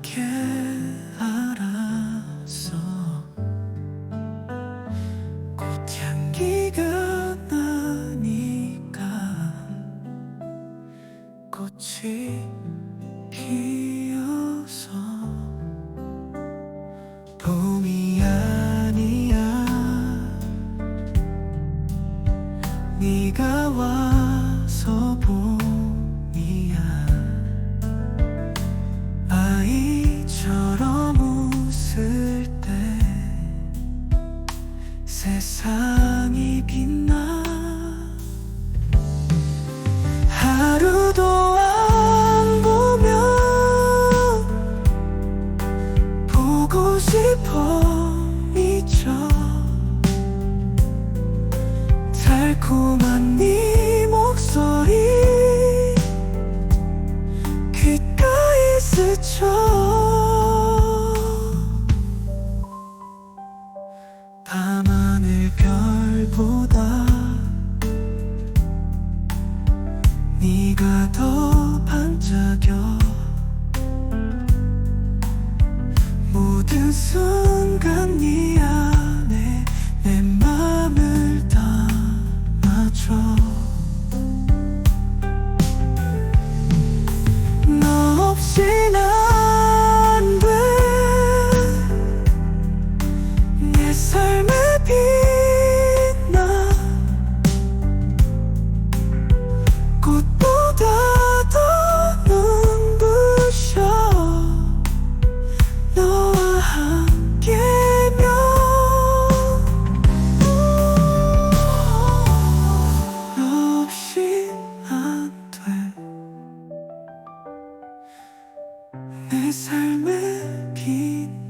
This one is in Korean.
어떻게 알았어. 꽃향기가 나니까 꽃이 피어서 봄이 아니야. 네가 와 세상이 빛나 하루도 안 보면 보고 싶어 미쳐 달콤한 네 목소리 Sina 내 삶의 빛